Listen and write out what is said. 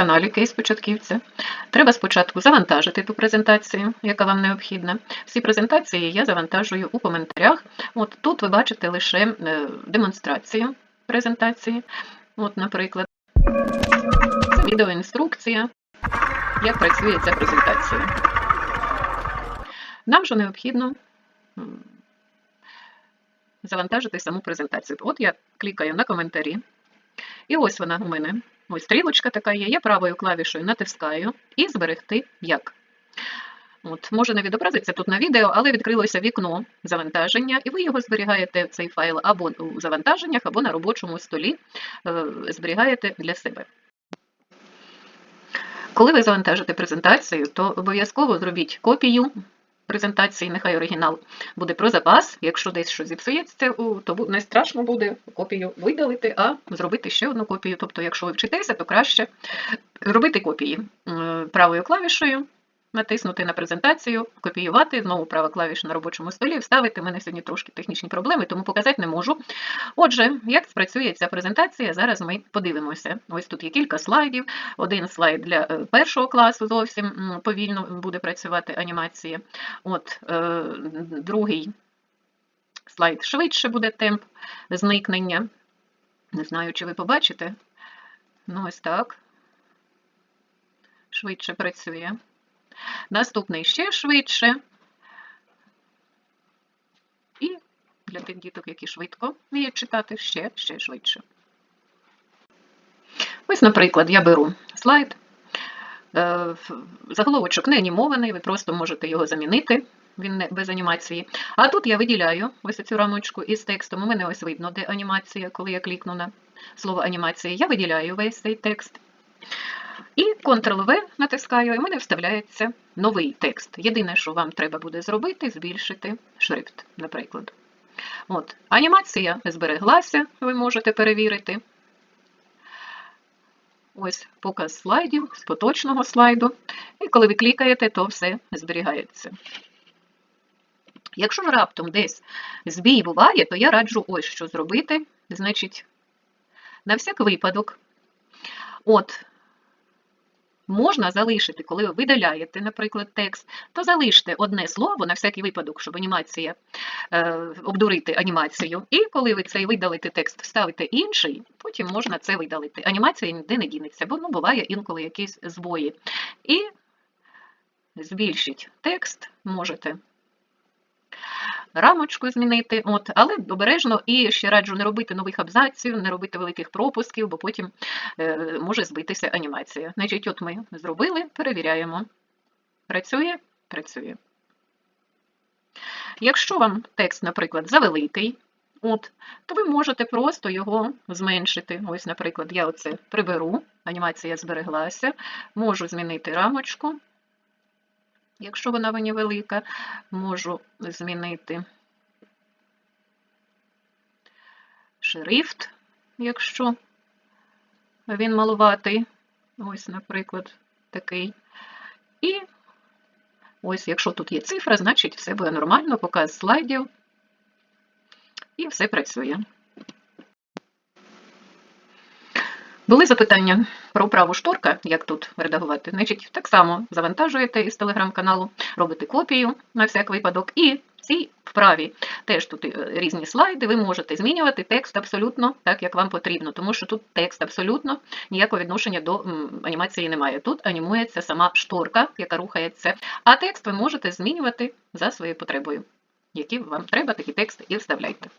каналі Кейс Початківця. Треба спочатку завантажити ту презентацію, яка вам необхідна. Всі презентації я завантажую у коментарях. От тут ви бачите лише е, демонстрацію презентації. От, наприклад, відеоінструкція, як працює ця презентація. Нам же необхідно завантажити саму презентацію. От я клікаю на коментарі. І ось вона у мене. Ось стрілочка така є. Я правою клавішою натискаю і зберегти як. От, Може не відобразиться тут на відео, але відкрилося вікно завантаження, і ви його зберігаєте цей файл або у завантаженнях, або на робочому столі е, зберігаєте для себе. Коли ви завантажите презентацію, то обов'язково зробіть копію презентації, нехай оригінал буде про запас. Якщо десь щось зіпсується, то не страшно буде копію видалити, а зробити ще одну копію. Тобто, якщо ви вчитеся, то краще робити копії Е, правою клавішею. Натиснути на презентацію, копіювати, знову права клавіша на робочому столі, вставити. У мене сьогодні трошки технічні проблеми, тому показати не можу. Отже, як спрацює ця презентація, зараз ми подивимося. Ось тут є кілька слайдів. Один слайд для е, першого класу зовсім повільно буде працювати анімація. От е, другий слайд швидше буде темп зникнення. Не знаю, чи ви побачите. Ну, ось так. Швидше працює. Наступний ще швидше. І для тих діток, які швидко вміють читати, ще, ще швидше. Ось, наприклад, я беру слайд. Е, Заголовочок не анімований, ви просто можете його замінити, він не без анімації. А тут я виділяю ось цю рамочку із текстом. У мене ось видно, де анімація, коли я клікну на слово анімація. Я виділяю весь цей текст. І Ctrl-V натискаю, і в мене вставляється новий текст. Єдине, що вам треба буде зробити, збільшити шрифт, наприклад. От, анімація збереглася, ви можете перевірити. Ось показ слайдів з поточного слайду. І коли ви клікаєте, то все зберігається. Якщо раптом десь збій буває, то я раджу ось що зробити. Значить, на всяк випадок, от, можна залишити, коли ви видаляєте, наприклад, текст, то залиште одне слово на всякий випадок, щоб анімація е, обдурити анімацію. І коли ви цей видалите текст, вставите інший, потім можна це видалити. Анімація ніде не дінеться, бо ну, буває інколи якісь збої. І збільшіть текст, можете рамочку змінити, от, але обережно і ще раджу не робити нових абзаців, не робити великих пропусків, бо потім е, може збитися анімація. Значить, от ми зробили, перевіряємо. Працює? Працює. Якщо вам текст, наприклад, завеликий, от, то ви можете просто його зменшити. Ось, наприклад, я оце приберу, анімація збереглася, можу змінити рамочку. Якщо вона мені велика, можу змінити шрифт, якщо він малуватий. Ось, наприклад, такий. І ось, якщо тут є цифра, значить все буде нормально, показ слайдів, і все працює. Були запитання про праву шторка, як тут редагувати. Значить, так само завантажуєте із телеграм-каналу, робите копію на всяк випадок, і в цій вправі теж тут е, різні слайди, ви можете змінювати текст абсолютно так, як вам потрібно, тому що тут текст абсолютно ніякого відношення до анімації немає. Тут анімується сама шторка, яка рухається, а текст ви можете змінювати за своєю потребою. Які вам треба, такі тексти і вставляйте.